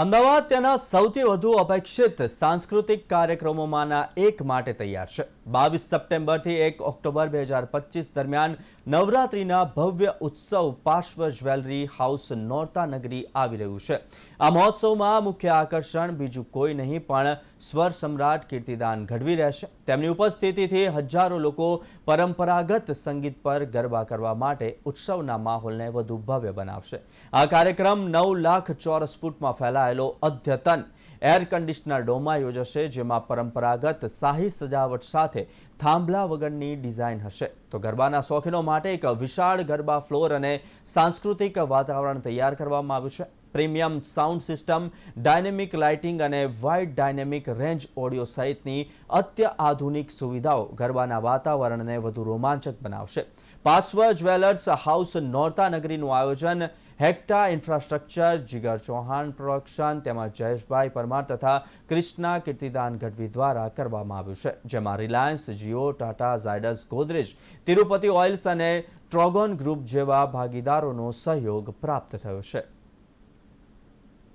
અમદાવાદ તેના સૌથી વધુ અપેક્ષિત સાંસ્કૃતિક કાર્યક્રમોમાંના એક માટે તૈયાર છે. બાવીસ સપ્ટેમ્બરથી એક ઓક્ટોબર બે હજાર પચીસ દરમિયાન નવરાત્રિના ભવ્ય ઉત્સવ પાર્શ્વ જ્વેલરી હાઉસ નોરતા નગરી આવી રહ્યું છે. આ મહોત્સવમાં મુખ્ય આકર્ષણ બીજું કોઈ નહીં, પણ સ્વર સમ્રાટ કીર્તિદાન ગઢવી રહેશે. તેમની ઉપસ્થિતિથી હજારો લોકો પરંપરાગત સંગીત પર ગરબા કરવા માટે ઉત્સવના માહોલને વધુ ભવ્ય બનાવશે. આ કાર્યક્રમ નવ લાખ ચોરસ ફૂટમાં ફેલાયેલો અદ્યતન. એર કન્ડિશનર ડોમાં યોજાશે, જેમાં પરંપરાગત શાહી સજાવટ સાથે થાંભલા વગરની ડિઝાઇન હશે. તો ગરબાના શોખીનો માટે એક વિશાળ ગરબા ફ્લોર અને સાંસ્કૃતિક વાતાવરણ તૈયાર કરવામાં આવ્યું છે. Premium sound system, dynamic lighting અને વાઇડ ડાયનેમિક રેન્જ ઓડિયો સહિતની અત્યાધુનિક સુવિધાઓ ગરબાના વાતાવરણને વધુ રોમાંચક બનાવશે. પાસવ જ્વેલર્સ હાઉસ નોરતા નગરીનું આયોજન હેક્ટા ઇન્ફ્રાસ્ટ્રક્ચર, જીગર ચૌહાણ પ્રોડક્શન તેમજ જયેશભાઈ પરમાર તથા ક્રિષ્ના કીર્તિદાન ગઢવી દ્વારા કરવામાં આવ્યું છે, જેમાં રિલાયન્સ, જીઓ, ટાટા, ઝાયડસ, ગોદરેજ, તિરુપતિ ઓઇલ્સ અને ટ્રોગોન ગ્રુપ જેવા ભાગીદારોનો સહયોગ પ્રાપ્ત થયો છે.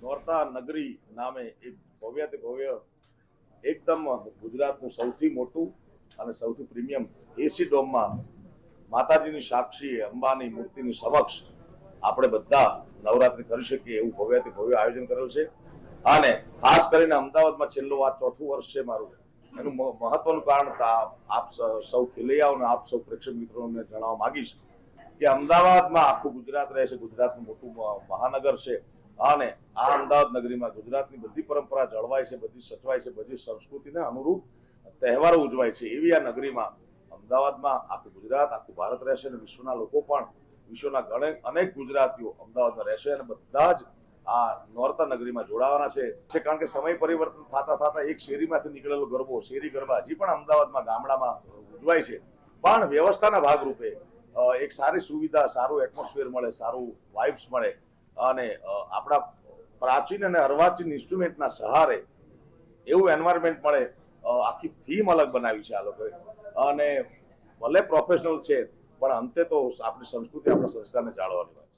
નોરતા નગરી નામે એક ભવ્યાતિ ભવ્ય, એકદમ ગુજરાતનું સૌથી મોટું અને સૌથી પ્રીમિયમ એસી ડોમમાં માતાજીની સાક્ષી, અંબાની મૂર્તિની સમક્ષ આપણે બધા નવરાત્રી કરી શકીએ એવું ભવ્યાતિ ભવ્ય આયોજન કરેલું છે. અને ખાસ કરીને અમદાવાદમાં છેલ્લું આ ચોથું વર્ષ છે મારું. એનું મહત્વનું કારણ આપ સૌ ખેલૈયાઓને આપ સૌ પ્રેક્ષક મિત્રોને જણાવવા માંગીશ કે અમદાવાદમાં આખું ગુજરાત રહે છે, ગુજરાતનું મોટું મહાનગર છે. અને આ અમદાવાદ નગરીમાં ગુજરાતની બધી પરંપરા જળવાય છે, બધી સચવાય છે, બધી સંસ્કૃતિને અનુરૂપ તહેવારો ઉજવાય છે. એવી આ નગરીમાં અમદાવાદમાં આખું ગુજરાત, આખું ભારત રહેશે અને વિશ્વના લોકો પણ વિશ્વના ઘણે અનેક ગુજરાતીઓ અમદાવાદમાં રહેશે અને બધા જ આ નોરતા નગરીમાં જોડાવાના છે. કારણ કે સમય પરિવર્તન થતા થતા એક શેરીમાંથી નીકળેલો ગરબો, શેરી ગરબા હજી પણ અમદાવાદમાં ગામડામાં ઉજવાય છે. પણ વ્યવસ્થાના ભાગરૂપે એક સારી સુવિધા, સારું એટમોસ્ફિયર મળે, સારું વાઇબ્સ મળે અને આપણા પ્રાચીન અને અર્વાચીન ઇન્સ્ટ્રુમેન્ટના સહારે એવું એન્વાયરમેન્ટ મળે આખી થીમ અલગ બનાવી છે આ લોકોએ. અને ભલે પ્રોફેશનલ છે પણ અંતે તો આપણી સંસ્કૃતિ આપણા સંસ્કારને જાળવવાની વાત